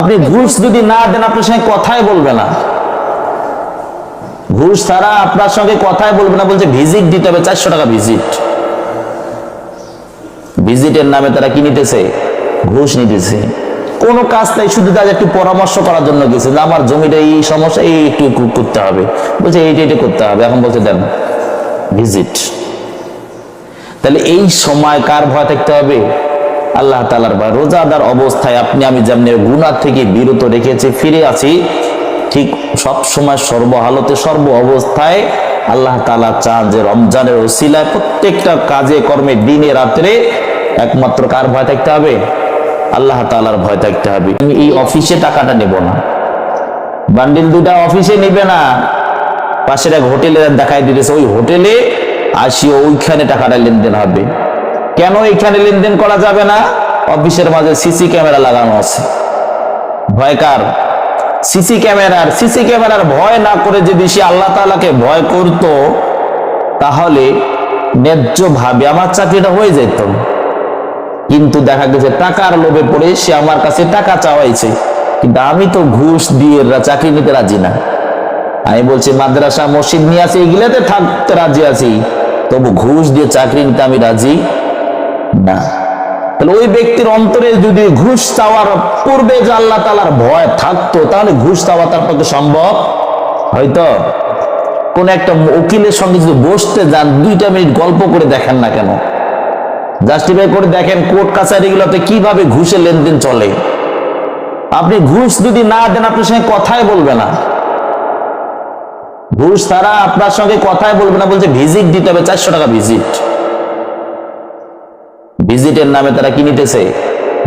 আপনি ঘুষ যদি না দেন, আপনার সঙ্গে কথাই বলবে না। ঘুষ ছাড়া আপনার সঙ্গে কথাই বলবে না, বলছে ভিজিট দিতে হবে, চারশো টাকা ভিজিট ভিজিটের নামে তারা কি নিতেছে? ঘুষ নিতেছে। কোনো কাজ তাই শুধু তাদের একটু পরামর্শ করার জন্য গেছে আমার জমিটা এই সমস্যা, এই একটু করতে হবে। বলছে এইটা এটা করতে হবে, এখন বলছে দেন ভিজিট তাহলে এই সময় কার ভয় থাকতে হবে? আল্লাহ তালার বা রোজাদার অবস্থায় আপনি, আমি যেমনি গুনার থেকে বিরত রেখেছি, ফিরে আছি, ঠিক সব সময় সর্বহালতে সর্ব অবস্থায় আল্লাহ তালা চান যে রমজানের ওসিলায় প্রত্যেকটা কাজে, কর্মে, দিনে, রাত্রে একমাত্র কার ভয় থাকতে হবে? আল্লাহ তালার ভয় থাকতে হবে। আমি এই অফিসে টাকাটা নেব না। বান্ডিল দুটা অফিসে নিবে না। পাশের এক হোটেলে দেখাই দিতেছে, ওই হোটেলে আসি ওইখানে টাকাটা লেনদেন হবে। কেন এখানে লেনদেন করা যাবে না? অফিসের মাঝে সিসি ক্যামেরা লাগানো আছে। ভয়কার সিসি ক্যামেরার সিসি ক্যামেরার ভয় না করে যদি সে আল্লাহ তাআলাকে ভয় করত, তাহলে ন্যায্য ভাবে আমার চাকরিটা হয়ে যেত। কিন্তু দেখা গেছে টাকার লোভে পড়ে সে আমার কাছে টাকা চাওয়াইছে। কিন্তু আমি তো ঘুষ দিয়ে চাকরি নিতে রাজি না। আমি বলছি, মাদ্রাসা, মসজিদ নিয়ে আসি, এগুলাতে থাকতে রাজি আছি। তবু ঘুষ দিয়ে চাকরি নিতে আমি রাজি না। তাহলে ওই ব্যক্তির অন্তরে যদি ঘুষ চাওয়ার পূর্বে যে আল্লাহ তালার ভয় থাকতো, তাহলে ঘুষ চাওয়া তার পক্ষে সম্ভব হয়তো। কোন একটা উকিলের সঙ্গে যদি বসতে যান, দুইটা মিনিট গল্প করে দেখেন না কেন? জাস্টিফাই করে দেখেন কোর্ট কাছারিগুলোতে কীভাবে ঘুষের লেনদেন চলে। আপনি ঘুষ যদি না দেন, আপনার সঙ্গে কথাই বলবে না। ঘুষ ছাড়া আপনার সঙ্গে কথাই বলবে না, বলছে ভিজিট দিতে হবে, চারশো টাকা ভিজিট ভিজিটের নামে তারা কি নিতেছে?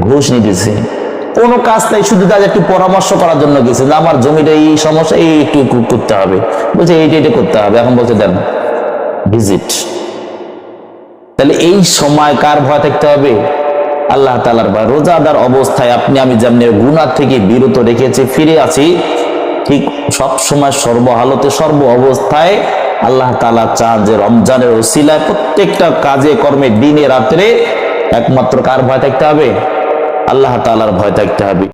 ঘুষ নিতেছে। কোনো কাজ নাই, শুধু তাদের একটু পরামর্শ করার জন্য গেছে যে আমার জমিটা এই সমস্যা, এই একটু করতে হবে। বলছে, এইটা এটা করতে হবে। এখন বলছে, দেন ভিজিট তাহলে এই সময় কার ভয় থাকতে হবে? আল্লাহ তালার ভয়। রোজাদার অবস্থায় আপনি, আমি যেমনি গুনার থেকে বিরত রেখেছি, ফিরে আছি, ঠিক সব সময় সর্বহালতে সর্ব অবস্থায় আল্লাহ তালা চান যে রমজানের ওসিলায় প্রত্যেকটা কাজে, কর্মে, দিনে, রাত্রে একমাত্র কার ভয় থাকতে হবে? আল্লাহ তালার ভয় থাকতে হবে।